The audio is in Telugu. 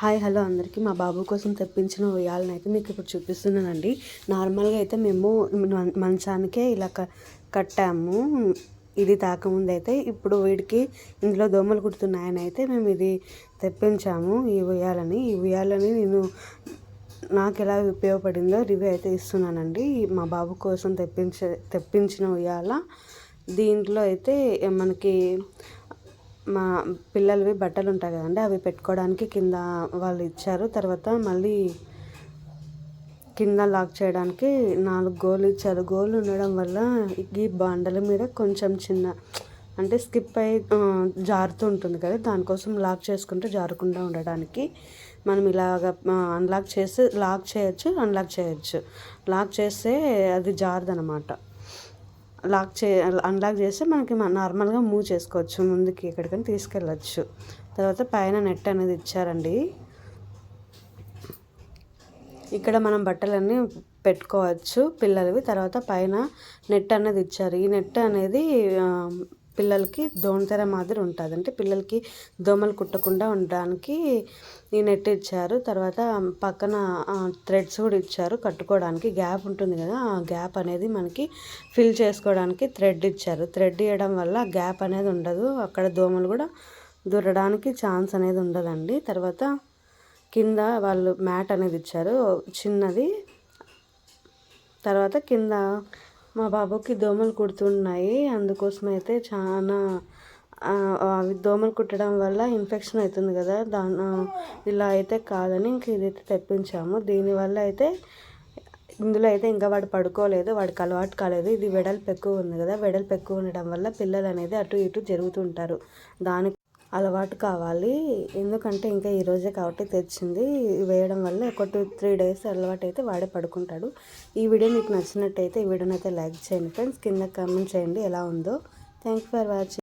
హాయ్ హలో అందరికీ. మా బాబు కోసం తెప్పించిన ఉయ్యాలని అయితే మీకు ఇప్పుడు చూపిస్తున్నానండి. నార్మల్గా అయితే మేము మంచానికే ఇలా క కట్టాము. ఇది తాకముందు అయితే ఇప్పుడు వీడికి ఇందులో దోమలు కుడుతున్నాయని అయితే మేము ఇది తెప్పించాము ఈ ఉయ్యాలని. ఈ ఉయ్యాలని నేను నాకు ఎలా ఉపయోగపడిందో రివ్యూ అయితే ఇస్తున్నానండి. మా బాబు కోసం తెప్పించ తెప్పించిన ఉయ్యాల. దీంట్లో అయితే మనకి మా పిల్లలవి బట్టలు ఉంటాయి కదండి అవి పెట్టుకోవడానికి కింద వాళ్ళు ఇచ్చారు. తర్వాత మళ్ళీ కింద లాక్ చేయడానికి నాలుగు గోలు ఇచ్చారు. గోలు ఉండడం వల్ల ఈ బండల మీద కొంచెం చిన్న అంటే స్కిప్ అయి జారుతూ ఉంటుంది కదా. దానికోసం లాక్ చేసుకుంటే జారకుండా ఉండడానికి మనం ఇలాగ అన్లాక్ చేసి లాక్ చేయొచ్చు అన్లాక్ చేయొచ్చు. లాక్ చేస్తే అది జారదనమాట. లాక్ చే అన్లాక్ చేస్తే మనకి నార్మల్గా మూవ్ చేసుకోవచ్చు. ముందుకి ఎక్కడికైనా తీసుకెళ్ళచ్చు. తర్వాత పైన నెట్ అనేది ఇచ్చారండి. ఇక్కడ మనం బట్టలన్నీ పెట్టుకోవచ్చు పిల్లలవి. తర్వాత పైన నెట్ అనేది ఇచ్చారు. ఈ నెట్ అనేది పిల్లలకి దోణతెర మాదిరి ఉంటుంది. అంటే పిల్లలకి దోమలు కుట్టకుండా ఉండడానికి ఈ నెట్ ఇచ్చారు. తర్వాత పక్కన థ్రెడ్స్ కూడా ఇచ్చారు కట్టుకోవడానికి. గ్యాప్ ఉంటుంది కదా ఆ గ్యాప్ అనేది మనకి ఫిల్ చేసుకోవడానికి థ్రెడ్ ఇచ్చారు. థ్రెడ్ ఇవ్వడం వల్ల గ్యాప్ అనేది ఉండదు. అక్కడ దోమలు కూడా దూరడానికి ఛాన్స్ అనేది ఉండదండి. తర్వాత కింద వాళ్ళు మ్యాట్ అనేది ఇచ్చారు. చిన్నది. తర్వాత కింద మా బాబుకి దోమలు కుడుతున్నాయి. అందుకోసం అయితే చాలా అవి దోమలు కుట్టడం వల్ల ఇన్ఫెక్షన్ అవుతుంది కదా. దాని ఇలా అయితే కాదని ఇంక ఇదైతే తెప్పించాము. దీనివల్ల అయితే ఇందులో అయితే ఇంకా వాడు పడుకోలేదు. వాడికి అలవాటు కాలేదు. ఇది వెడల్పు ఎక్కువ ఉంది కదా. వెడల్పు ఎక్కువ ఉండడం వల్ల పిల్లలు అనేది అటు ఇటు జరుగుతుంటారు దానికి అలవాటు కావాలి. ఎందుకంటే ఇంకా ఈ రోజే కాబట్టి తెచ్చింది. వేయడం వల్ల ఒక టూ త్రీ డేస్ అలవాటు అయితే వాడే పడుకుంటాడు. ఈ వీడియో మీకు నచ్చినట్టయితే ఈ వీడియోని అయితే లైక్ చేయండి ఫ్రెండ్స్. కింద కామెంట్ చేయండి ఎలా ఉందో. Thank for watching